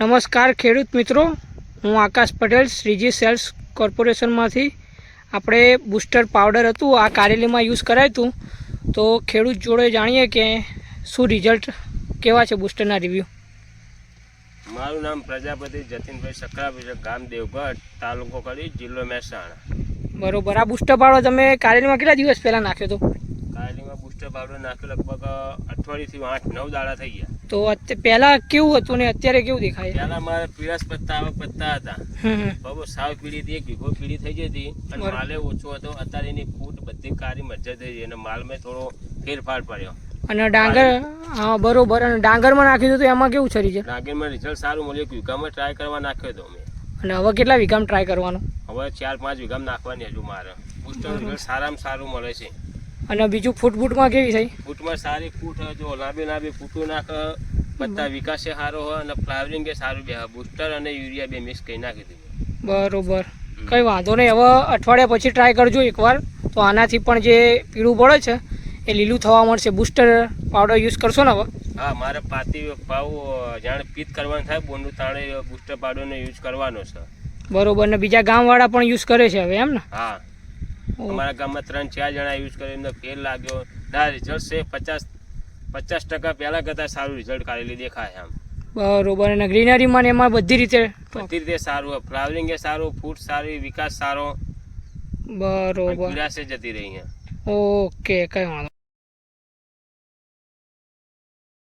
નમસ્કાર ખેડૂત મિત્રો. હું આકાશ પટેલ શ્રીજી સેલ્સ કોર્પોરેશનમાંથી. આપણે બૂસ્ટર પાવડર હતું આ કારેલીમાં યુઝ કરાયું હતું. તો ખેડૂત જોડે જાણીએ કે શું રિઝલ્ટ કેવા છે બૂસ્ટરના રિવ્યૂ? મારું નામ પ્રજાપતિ જતીનભાઈ સકરાભાઈ છે ગામ દેવગઢ તાલુકો કરી જિલ્લો મહેસાણા. બરોબર. આ બૂસ્ટર પાવડર તમે કારેલીમાં કેટલા દિવસ પહેલાં નાખ્યો હતો? કાયલીમાં બુસ્ટર પાવડર નાખ્યો લગભગ અઠવાડિયેથી આઠ નવ દાડા થઈ ગયા. તો પેલા કેવું હતું ને અત્યારે કેવું દેખાય? પહેલા મારે પીળાશ પત્તા આવા પત્તા હતા. બહુ સાવ પીળી હતી એક વીઘો પીળી થઈ જતી અને. માલે ઓછો હતો. અત્યારે એની ફૂટ બધી કાળી મજ્જા થઈ ગઈ અને માલમાં થોડો ફેરફાર પડ્યો. અને ડાંગર હા બરોબર. અને ડાંગરમાં નાખ્યું હતું તો એમાં કેવું છે? ડાંગરમાં રિઝલ્ટ સારું મળ્યું. એક વીઘામાં ટ્રાય કરવા નાખ્યો હતો મેં. અને હવે કેટલા વીઘામાં ટ્રાય કરવાનો? હવે ચાર પાંચ વીઘામાં નાખવાની હજુ મારે. બુસ્ટર રિઝલ્ટ સારામાં સારું મળે છે. અને બીજું ફૂટ ફૂટમાં કેવી થઈ? ફૂટમાં સારી ફૂટ જો લાંબી લાંબી ફૂટું નાખ બધા વિકાસે સારો હોય અને ફ્લાવરિંગ એ સારું બે બુસ્ટર અને યુરિયા બે મિક્સ કરી નાખી દીધું. બરોબર. કંઈ વાંધો નહીં હવે અઠવાડિયા પછી ટ્રાય કરજો એકવાર. તો આનાથી પણ જે પીળું પડે છે એ લીલું થવા મળશે. બુસ્ટર પાવડર યુઝ કરશો ને હવે? હા મારે પાતી ભાવ જાણે પિત્ત કરવાનું થાય બોંડું તાણે બુસ્ટર પાવડરનો યુઝ કરવાનો છે. બરોબર. ને બીજા ગામવાળા પણ યુઝ કરે છે હવે એમ ને? હા. અમારા ગામમાં ત્રણ ચાર જણા યુઝ કર્યો એમને ફેર લાગ્યો. ના રિઝલ્ટ છે પચાસ પચાસ ટકા પહેલાં કરતાં સારું રિઝલ્ટ કાઢેલી દેખાય આમ બરોબર અને ગ્રીનરીમાં ને એમાં બધી રીતે બધી રીતે સારું ફ્લાવરિંગ એ સારું ફૂડ સારી વિકાસ સારો. બરોબર. પીળાશે જતી રહી ઓકે કઈ વાંધો